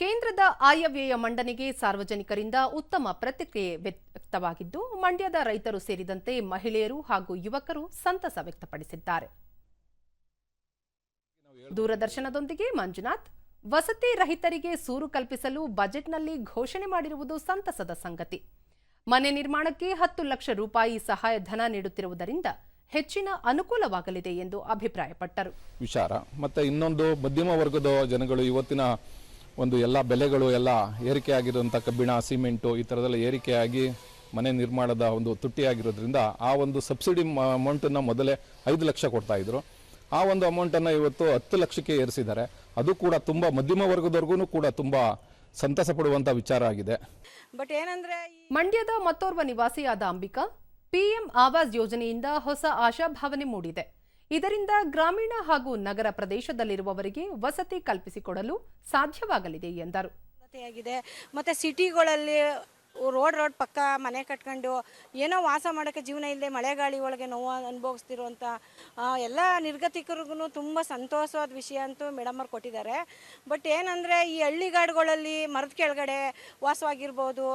ಕೇಂದ್ರದ ಆಯವ್ಯಯ ಮಂಡನೆಗೆ ಸಾರ್ವಜನಿಕರಿಂದ ಉತ್ತಮ ಪ್ರತಿಕ್ರಿಯೆ ವ್ಯಕ್ತವಾಗಿದ್ದು, ಮಂಡ್ಯದ ರೈತರು ಸೇರಿದಂತೆ ಮಹಿಳೆಯರು ಹಾಗೂ ಯುವಕರು ಸಂತಸ ವ್ಯಕ್ತಪಡಿಸಿದ್ದಾರೆ. ದೂರದರ್ಶನದೊಂದಿಗೆ ಮಂಜುನಾಥ್, ವಸತಿ ರಹಿತರಿಗೆ ಸೂರು ಕಲ್ಪಿಸಲು ಬಜೆಟ್ನಲ್ಲಿ ಘೋಷಣೆ ಮಾಡಿರುವುದು ಸಂತಸದ ಸಂಗತಿ. ಮನೆ ನಿರ್ಮಾಣಕ್ಕೆ ಹತ್ತು ಲಕ್ಷ ರೂಪಾಯಿ ಸಹಾಯಧನ ನೀಡುತ್ತಿರುವುದರಿಂದ ಹೆಚ್ಚಿನ ಅನುಕೂಲವಾಗಲಿದೆ ಎಂದು ಅಭಿಪ್ರಾಯಪಟ್ಟರು. ವಿಚಾರ, ಮತ್ತು ಇನ್ನೊಂದು ಮಧ್ಯಮ ವರ್ಗದ ಜನಗಳು ಇವತ್ತಿನ ಒಂದು ಎಲ್ಲ ಬೆಲೆಗಳು ಎಲ್ಲ ಏರಿಕೆ ಆಗಿರುವಂಥ ಕಬ್ಬಿಣ ಸಿಮೆಂಟು ಈ ಥರದೆಲ್ಲ ಏರಿಕೆಯಾಗಿ ಮನೆ ನಿರ್ಮಾಣದ ಒಂದು ತುಟ್ಟಿಯಾಗಿರೋದ್ರಿಂದ ಆ ಒಂದು ಸಬ್ಸಿಡಿ ಅಮೌಂಟನ್ನು ಮೊದಲೇ ಐದು ಲಕ್ಷ ಕೊಡ್ತಾ ಇದ್ರು. ಆ ಒಂದು ಅಮೌಂಟನ್ನು ಇವತ್ತು ಹತ್ತು ಲಕ್ಷಕ್ಕೆ ಏರಿಸಿದ್ದಾರೆ. ಅದು ಕೂಡ ತುಂಬ ಮಧ್ಯಮ ವರ್ಗದವರೆಗೂ ಕೂಡ ತುಂಬ ಸಂತಸ ಪಡುವಂಥ ವಿಚಾರ ಆಗಿದೆ. ಬಟ್ ಏನಂದ್ರೆ ಮಂಡ್ಯದ ಮತ್ತೋರ್ವ ನಿವಾಸಿಯಾದ ಅಂಬಿಕಾ ಪಿಎಂ ಆವಾಸ್ ಯೋಜನೆಯಿಂದ ಹೊಸ ಆಶಾಭಾವನೆ ಮೂಡಿದೆ. ಇದರಿಂದ ಗ್ರಾಮೀಣ ಹಾಗೂ ನಗರ ಪ್ರದೇಶದಲ್ಲಿರುವವರಿಗೆ ವಸತಿ ಕಲ್ಪಿಸಿಕೊಡಲು ಸಾಧ್ಯವಾಗಲಿದೆ ಎಂದರು. ಮತ್ತೆ ಸಿಟಿಗಳಲ್ಲಿ ರೋಡ್ ರೋಡ್ ಪಕ್ಕ ಮನೆ ಕಟ್ಕೊಂಡು ಏನೋ ವಾಸ ಮಾಡೋಕ್ಕೆ ಜೀವನ ಇಲ್ಲದೆ ಮಳೆ ಗಾಳಿ ಒಳಗೆ ನೋವು ಅನುಭವಿಸ್ತಿರುವಂಥ ಎಲ್ಲ ನಿರ್ಗತಿಕರಿಗೂ ತುಂಬ ಸಂತೋಷವಾದ ವಿಷಯ ಅಂತೂ ಮೇಡಮ್ ಅವ್ರು ಕೊಟ್ಟಿದ್ದಾರೆ. ಬಟ್ ಏನಂದರೆ ಈ ಹಳ್ಳಿಗಾಡುಗಳಲ್ಲಿ ಮರದ ಕೆಳಗಡೆ ವಾಸವಾಗಿರ್ಬೋದು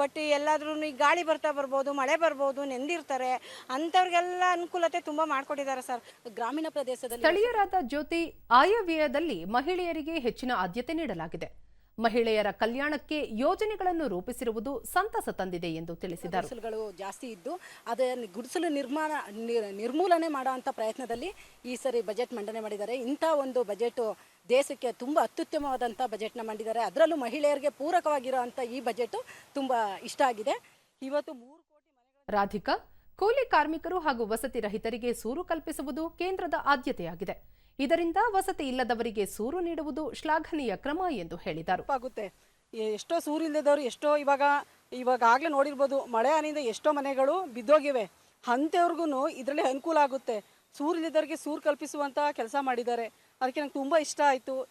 ಬಟ್ ಎಲ್ಲಾದ್ರೂ ಈ ಗಾಳಿ ಬರ್ತಾ ಬರ್ಬೋದು ಮಳೆ ಬರ್ಬೋದು ನೆಂದಿರ್ತಾರೆ ಅಂಥವ್ರಿಗೆಲ್ಲ ಅನುಕೂಲತೆ ತುಂಬ ಮಾಡಿಕೊಟ್ಟಿದ್ದಾರೆ ಸರ್. ಗ್ರಾಮೀಣ ಪ್ರದೇಶದಲ್ಲಿ ಸ್ಥಳೀಯರಾದ ಜ್ಯೋತಿ ಆಯವ್ಯಯದಲ್ಲಿ ಮಹಿಳೆಯರಿಗೆ ಹೆಚ್ಚಿನ ಆದ್ಯತೆ ನೀಡಲಾಗಿದೆ. ಮಹಿಳೆಯರ ಕಲ್ಯಾಣಕ್ಕೆ ಯೋಜನೆಗಳನ್ನು ರೂಪಿಸಿರುವುದು ಸಂತಸ ತಂದಿದೆ ಎಂದು ತಿಳಿಸಿದರು. ಗುಡಿಸಲುಗಳು ಜಾಸ್ತಿ ಇದ್ದು ಅದನ್ನು ಗುಡಿಸಲು ನಿರ್ಮಾಣ ನಿರ್- ನಿರ್ಮೂಲನೆ ಮಾಡುವಂಥ ಪ್ರಯತ್ನದಲ್ಲಿ ಈ ಸರಿ ಬಜೆಟ್ ಮಂಡನೆ ಮಾಡಿದ್ದಾರೆ. ಇಂಥ ಒಂದು ಬಜೆಟು ದೇಶಕ್ಕೆ ತುಂಬ ಅತ್ಯುತ್ತಮವಾದಂಥ ಬಜೆಟ್ನ ಮಾಡಿದ್ದಾರೆ. ಅದರಲ್ಲೂ ಮಹಿಳೆಯರಿಗೆ ಪೂರಕವಾಗಿರುವಂಥ ಈ ಬಜೆಟ್ ತುಂಬ ಇಷ್ಟ ಆಗಿದೆ. ಇವತ್ತು ಮೂರು ಕೋಟಿ ರಾಧಿಕಾ ಕೂಲಿ ಕಾರ್ಮಿಕರು ಹಾಗೂ ವಸತಿ ರಹಿತರಿಗೆ ಸೂರು ಕಲ್ಪಿಸುವುದು ಕೇಂದ್ರದ ಆದ್ಯತೆಯಾಗಿದೆ. ಇದರಿಂದ ವಸತಿ ಇಲ್ಲದವರಿಗೆ ಸೂರು ನೀಡುವುದು ಶ್ಲಾಘನೀಯ ಕ್ರಮ ಎಂದು ಹೇಳಿದರು. ಆಗುತ್ತೆ ಎಷ್ಟೋ ಎಷ್ಟೋ ಸೂರಿಲ್ಲದವರು ಎಷ್ಟೋ ಇವಾಗ ಇವಾಗ ಆಗಲೇ ನೋಡಿರ್ಬೋದು ಮಳೆ ಹನಿಯಿಂದ ಎಷ್ಟೋ ಮನೆಗಳು ಬಿದ್ದೋಗಿವೆ. ಅಂಥವ್ರಿಗೂ ಇದರಲ್ಲಿ ಅನುಕೂಲ ಆಗುತ್ತೆ. ಸೂರಿಲ್ಲದವರಿಗೆ ಸೂರು ಕಲ್ಪಿಸುವಂಥ ಕೆಲಸ ಮಾಡಿದ್ದಾರೆ. ಅದಕ್ಕೆ ನಂಗೆ ತುಂಬ ಇಷ್ಟ ಆಯಿತು.